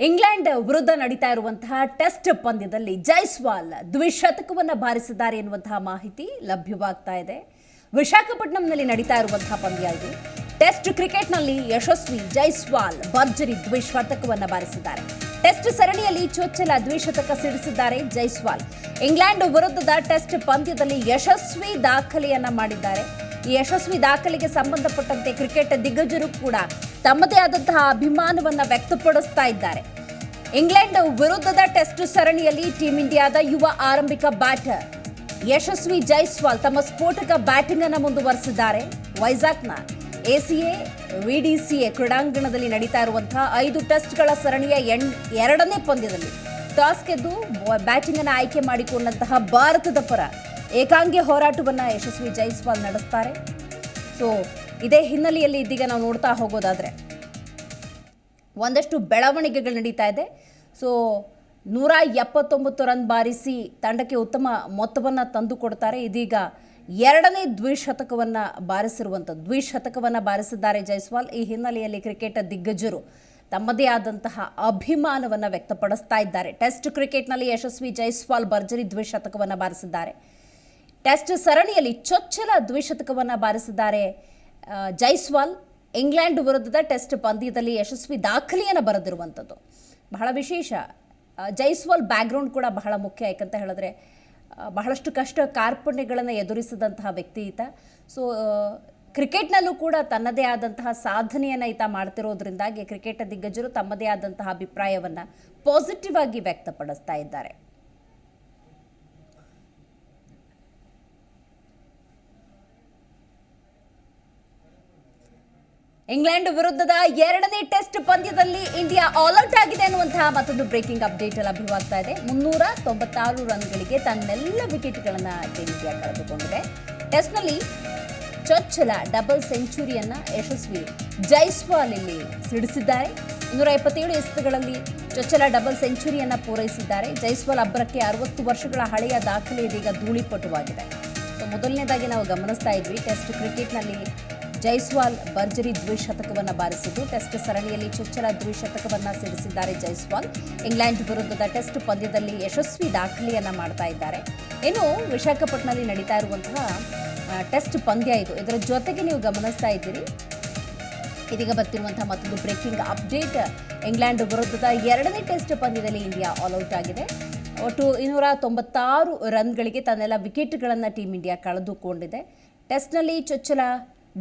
England ವಿರುದ್ಧ ನಡೀತಾ ಇರುವಂತಹ ಟೆಸ್ಟ್ ಪಂದ್ಯದಲ್ಲಿ ಜೈಸ್ವಾಲ್ ದ್ವಿಶತಕವನ್ನು ಬಾರಿಸಿದ್ದಾರೆ ಎನ್ನುವಂತಹ ಮಾಹಿತಿ ಲಭ್ಯವಾಗ್ತಾ ಇದೆ. ವಿಶಾಖಪಟ್ಟಣಂನಲ್ಲಿ ನಡೀತಾ ಇರುವಂತಹ ಪಂದ್ಯ ಇದು. ಟೆಸ್ಟ್ ಕ್ರಿಕೆಟ್ನಲ್ಲಿ ಯಶಸ್ವಿ ಜೈಸ್ವಾಲ್ ಭರ್ಜರಿ ದ್ವಿಶತಕವನ್ನು ಬಾರಿಸಿದ್ದಾರೆ. ಟೆಸ್ಟ್ ಸರಣಿಯಲ್ಲಿ ಚೊಚ್ಚಲ ದ್ವಿಶತಕ ಸಿಡಿಸಿದ್ದಾರೆ ಜೈಸ್ವಾಲ್. ಇಂಗ್ಲೆಂಡ್ ವಿರುದ್ಧದ ಟೆಸ್ಟ್ ಪಂದ್ಯದಲ್ಲಿ ಯಶಸ್ವಿ ದಾಖಲೆಯನ್ನ ಮಾಡಿದ್ದಾರೆ. ಯಶಸ್ವಿ ದಾಖಲೆಗೆ ಸಂಬಂಧಪಟ್ಟಂತೆ ಕ್ರಿಕೆಟ್ ದಿಗ್ಗಜರು ಕೂಡ ತಮ್ಮದೇ ಆದಂತಹ ಅಭಿಮಾನವನ್ನು ವ್ಯಕ್ತಪಡಿಸ್ತಾ ಇದ್ದಾರೆ. ಇಂಗ್ಲೆಂಡ್ ವಿರುದ್ಧದ ಟೆಸ್ಟ್ ಸರಣಿಯಲ್ಲಿ ಟೀಂ ಇಂಡಿಯಾದ ಯುವ ಆರಂಭಿಕ ಬ್ಯಾಟರ್ ಯಶಸ್ವಿ ಜೈಸ್ವಾಲ್ ತಮ್ಮ ಸ್ಫೋಟಕ ಬ್ಯಾಟಿಂಗ್ ಅನ್ನು ಮುಂದುವರೆಸಿದ್ದಾರೆ. ವೈಜಾಗ್ನ ಎಸಿಎ, ವಿಡಿಸಿಎ ಕ್ರೀಡಾಂಗಣದಲ್ಲಿ ನಡೀತಾ ಇರುವಂತಹ ಐದು ಟೆಸ್ಟ್ಗಳ ಸರಣಿಯ ಎರಡನೇ ಪಂದ್ಯದಲ್ಲಿ ಟಾಸ್ ಗೆದ್ದು ಬ್ಯಾಟಿಂಗ್ ಅನ್ನು ಆಯ್ಕೆ ಮಾಡಿಕೊಂಡಂತಹ ಭಾರತದ ಪರ ಏಕಾಂಗಿ ಹೋರಾಟವನ್ನು ಯಶಸ್ವಿ ಜೈಸ್ವಾಲ್ ನಡೆಸ್ತಾರೆ. ಸೊ ಇದೇ ಹಿನ್ನೆಲೆಯಲ್ಲಿ ಇದೀಗ ನಾವು ನೋಡ್ತಾ ಹೋಗೋದಾದರೆ, ಒಂದಷ್ಟು ಬೆಳವಣಿಗೆಗಳು ನಡೀತಾ ಇದೆ. ಸೊ ನೂರ ಎಪ್ಪತ್ತೊಂಬತ್ತು ರನ್ ಬಾರಿಸಿ ತಂಡಕ್ಕೆ ಉತ್ತಮ ಮೊತ್ತವನ್ನು ತಂದು ಕೊಡ್ತಾರೆ. ಇದೀಗ ಎರಡನೇ ದ್ವಿಶತಕವನ್ನು ಬಾರಿಸಿರುವಂಥ ದ್ವಿಶತಕವನ್ನು ಬಾರಿಸಿದ್ದಾರೆ ಜೈಸ್ವಾಲ್. ಈ ಹಿನ್ನೆಲೆಯಲ್ಲಿ ಕ್ರಿಕೆಟ್ ದಿಗ್ಗಜರು ತಮ್ಮದೇ ಆದಂತಹ ಅಭಿಮಾನವನ್ನು ವ್ಯಕ್ತಪಡಿಸ್ತಾ ಇದ್ದಾರೆ. ಟೆಸ್ಟ್ ಕ್ರಿಕೆಟ್ನಲ್ಲಿ ಯಶಸ್ವಿ ಜೈಸ್ವಾಲ್ ಭರ್ಜರಿ ದ್ವಿಶತಕವನ್ನು ಬಾರಿಸಿದ್ದಾರೆ. ಟೆಸ್ಟ್ ಸರಣಿಯಲ್ಲಿ ಚೊಚ್ಚಲ ದ್ವಿಶತಕವನ್ನು ಬಾರಿಸಿದ್ದಾರೆ. ಜೈಸ್ವಾಲ್ ಇಂಗ್ಲೆಂಡ್ ವಿರುದ್ಧದ ಟೆಸ್ಟ್ ಪಂದ್ಯದಲ್ಲಿ ಯಶಸ್ವಿ ದಾಖಲೆಯನ್ನು ಬರೆದಿರುವಂಥದ್ದು. ಬಹಳ ವಿಶೇಷ. ಜೈಸ್ವಾಲ್ ಬ್ಯಾಕ್ಗ್ರೌಂಡ್ ಕೂಡ ಬಹಳ ಮುಖ್ಯ ಯಾಕಂತ ಹೇಳಿದ್ರೆ ಬಹಳಷ್ಟು ಕಷ್ಟ ಕಾರ್ಪಣ್ಯಗಳನ್ನು ಎದುರಿಸಿದಂತಹ ವ್ಯಕ್ತಿ ಈತ. ಸೊ ಕ್ರಿಕೆಟ್ನಲ್ಲೂ ಕೂಡ ತನ್ನದೇ ಆದಂತಹ ಸಾಧನೆಯನ್ನು ಈತ ಮಾಡ್ತಿರೋದ್ರಿಂದಾಗಿ ಕ್ರಿಕೆಟ್ ದಿಗ್ಗಜರು ತಮ್ಮದೇ ಆದಂತಹ ಅಭಿಪ್ರಾಯವನ್ನು ಪಾಸಿಟಿವ್ ಆಗಿ ವ್ಯಕ್ತಪಡಿಸ್ತಾ ಇದ್ದಾರೆ. ಇಂಗ್ಲೆಂಡ್ ವಿರುದ್ಧದ ಎರಡನೇ ಟೆಸ್ಟ್ ಪಂದ್ಯದಲ್ಲಿ ಇಂಡಿಯಾ ಆಲ್ ಔಟ್ ಆಗಿದೆ ಅನ್ನುವಂತಹ ಮತ್ತೊಂದು ಬ್ರೇಕಿಂಗ್ ಅಪ್ಡೇಟ್ ಲಭ್ಯವಾಗ್ತಾ ಇದೆ. ಮುನ್ನೂರ ತೊಂಬತ್ತಾರು ರನ್ಗಳಿಗೆ ತನ್ನೆಲ್ಲ ವಿಕೆಟ್ಗಳನ್ನು ಇಂಡಿಯಾ ಕಳೆದುಕೊಂಡಿದೆ. ಟೆಸ್ಟ್ನಲ್ಲಿ ಚೊಚ್ಚಲ ಡಬಲ್ ಸೆಂಚುರಿಯನ್ನ ಯಶಸ್ವಿ ಜೈಸ್ವಾಲ್ ಇಲ್ಲಿ ಸಿಡಿಸಿದ್ದಾರೆ. ಇನ್ನೂರ ಎಪ್ಪತ್ತೇಳು ಎಸೆತಗಳಲ್ಲಿ ಚೊಚ್ಚಲ ಡಬಲ್ ಸೆಂಚುರಿಯನ್ನ ಪೂರೈಸಿದ್ದಾರೆ. ಜೈಸ್ವಾಲ್ ಅಬ್ಬರಕ್ಕೆ ಅರವತ್ತು ವರ್ಷಗಳ ಹಳೆಯ ದಾಖಲೆ ಇದೀಗ ಧೂಳಿಪಟುವಾಗಿದೆ. ಸೊ ಮೊದಲನೇದಾಗಿ ನಾವು ಗಮನಿಸ್ತಾ ಇದ್ವಿ ಟೆಸ್ಟ್ ಕ್ರಿಕೆಟ್ನಲ್ಲಿ ಜೈಸ್ವಾಲ್ ಭರ್ಜರಿ ದ್ವಿಶತಕವನ್ನು ಬಾರಿಸಿದ್ದು. ಟೆಸ್ಟ್ ಸರಣಿಯಲ್ಲಿ ಚೊಚ್ಚಲ ದ್ವಿಶತಕವನ್ನು ಸಿಡಿಸಿದ್ದಾರೆ ಜೈಸ್ವಾಲ್. ಇಂಗ್ಲೆಂಡ್ ವಿರುದ್ಧದ ಟೆಸ್ಟ್ ಪಂದ್ಯದಲ್ಲಿ ಯಶಸ್ವಿ ದಾಖಲೆಯನ್ನು ಮಾಡ್ತಾ ಇದ್ದಾರೆ. ಇನ್ನು ವಿಶಾಖಪಟ್ಟಣದಲ್ಲಿ ನಡೀತಾ ಇರುವಂತಹ ಟೆಸ್ಟ್ ಪಂದ್ಯ ಇದು. ಇದರ ಜೊತೆಗೆ ನೀವು ಗಮನಿಸ್ತಾ ಇದ್ದೀರಿ. ಇದೀಗ ಬರ್ತಿರುವಂತಹ ಮತ್ತೊಂದು ಬ್ರೇಕಿಂಗ್ ಅಪ್ಡೇಟ್. ಇಂಗ್ಲೆಂಡ್ ವಿರುದ್ಧದ ಎರಡನೇ ಟೆಸ್ಟ್ ಪಂದ್ಯದಲ್ಲಿ ಇಂಡಿಯಾ ಆಲ್ ಔಟ್ ಆಗಿದೆ. ಒಟ್ಟು ಇನ್ನೂರ ತೊಂಬತ್ತಾರು ರನ್ಗಳಿಗೆ ತನ್ನೆಲ್ಲ ವಿಕೆಟ್ಗಳನ್ನು ಟೀಮ್ ಇಂಡಿಯಾ ಕಳೆದುಕೊಂಡಿದೆ. ಟೆಸ್ಟ್ನಲ್ಲಿ ಚೊಚ್ಚಲ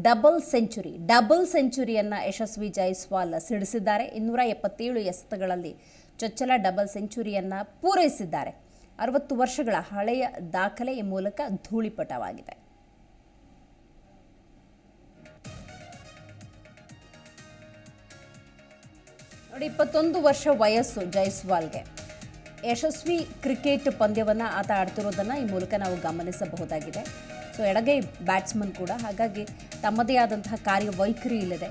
ಡಬಲ್ ಸೆಂಚುರಿ, ಡಬಲ್ ಸೆಂಚುರಿಯನ್ನು ಯಶಸ್ವಿ ಜೈಸ್ವಾಲ್ ಸಿಡಿಸಿದ್ದಾರೆ. ಇನ್ನೂರ ಎಪ್ಪತ್ತೇಳು ಎಸೆತಗಳಲ್ಲಿ ಚೊಚ್ಚಲ ಡಬಲ್ ಸೆಂಚುರಿಯನ್ನು ಪೂರೈಸಿದ್ದಾರೆ. ಅರವತ್ತು ವರ್ಷಗಳ ಹಳೆಯ ದಾಖಲೆ ಈ ಮೂಲಕ ಧೂಳಿಪಟವಾಗಿದೆ. ನೋಡಿ, ಇಪ್ಪತ್ತೊಂದು ವರ್ಷ ವಯಸ್ಸು ಜೈಸ್ವಾಲ್ಗೆ. ಯಶಸ್ವಿ ಕ್ರಿಕೆಟ್ ಪಂದ್ಯವನ್ನು ಆತ ಆಡ್ತಿರೋದನ್ನು ಈ ಮೂಲಕ ನಾವು ಗಮನಿಸಬಹುದಾಗಿದೆ. ಸೊ, ಎಡಗೈ ಬ್ಯಾಟ್ಸ್ಮನ್ ಕೂಡ ಹಾಗಾಗಿ ತಮ್ಮದೇ ಆದಂತಹ ಕಾರ್ಯವೈಖರಿ ಇಲ್ಲದೆ.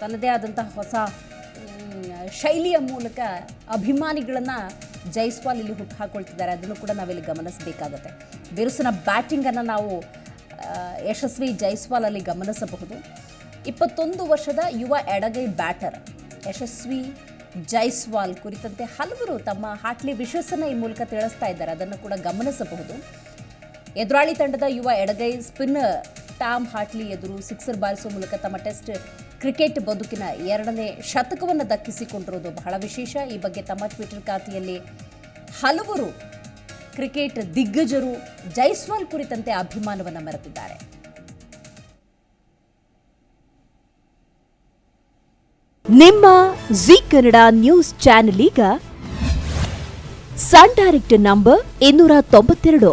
ತನ್ನದೇ ಆದಂತಹ ಹೊಸ ಶೈಲಿಯ ಮೂಲಕ ಅಭಿಮಾನಿಗಳನ್ನು ಜೈಸ್ವಾಲ್ ಇಲ್ಲಿ ಹುಟ್ಟು ಹಾಕೊಳ್ತಿದ್ದಾರೆ. ಅದನ್ನು ಕೂಡ ನಾವಿಲ್ಲಿ ಗಮನಿಸಬೇಕಾಗತ್ತೆ. ಬಿರುಸಿನ ಬ್ಯಾಟಿಂಗನ್ನು ನಾವು ಯಶಸ್ವಿ ಜೈಸ್ವಾಲ್ ಅಲ್ಲಿ ಗಮನಿಸಬಹುದು. ಇಪ್ಪತ್ತೊಂದು ವರ್ಷದ ಯುವ ಎಡಗೈ ಬ್ಯಾಟರ್ ಯಶಸ್ವಿ ಜೈಸ್ವಾಲ್ ಕುರಿತಂತೆ ಹಲವರು ತಮ್ಮ ಹಾಟ್ಲಿ ವಿಶ್ವಸನ ಈ ಮೂಲಕ ತಿಳಿಸ್ತಾ ಇದ್ದಾರೆ. ಅದನ್ನು ಕೂಡ ಗಮನಿಸಬಹುದು. ಎದುರಾಳಿ ತಂಡದ ಯುವ ಎಡಗೈ ಸ್ಪಿನ್ನರ್ ಟಾಮ್ ಹಾಟ್ಲಿ ಎದುರು ಸಿಕ್ಸರ್ ಬಾರಿಸುವ ಮೂಲಕ ತಮ್ಮ ಟೆಸ್ಟ್ ಕ್ರಿಕೆಟ್ ಬದುಕಿನ ಎರಡನೇ ಶತಕವನ್ನು ದಕ್ಕಿಸಿಕೊಂಡಿರುವುದು ಬಹಳ ವಿಶೇಷ. ಈ ಬಗ್ಗೆ ತಮ್ಮ ಟ್ವಿಟರ್ ಖಾತೆಯಲ್ಲಿ ಹಲವರು ಕ್ರಿಕೆಟ್ ದಿಗ್ಗಜರು ಜೈಸ್ವಾಲ್ ಕುರಿತಂತೆ ಅಭಿಮಾನವನ್ನು ಮೆರೆದಿದ್ದಾರೆ ನಿಮ್ಮ ಜಿ ಕನ್ನಡ ನ್ಯೂಸ್ ಚಾನೆಲ್ ಈಗ ಸನ್ ಡೈರೆಕ್ಟ್ ನಂಬರ್ ಇನ್ನೂರ ತೊಂಬತ್ತೆರಡು.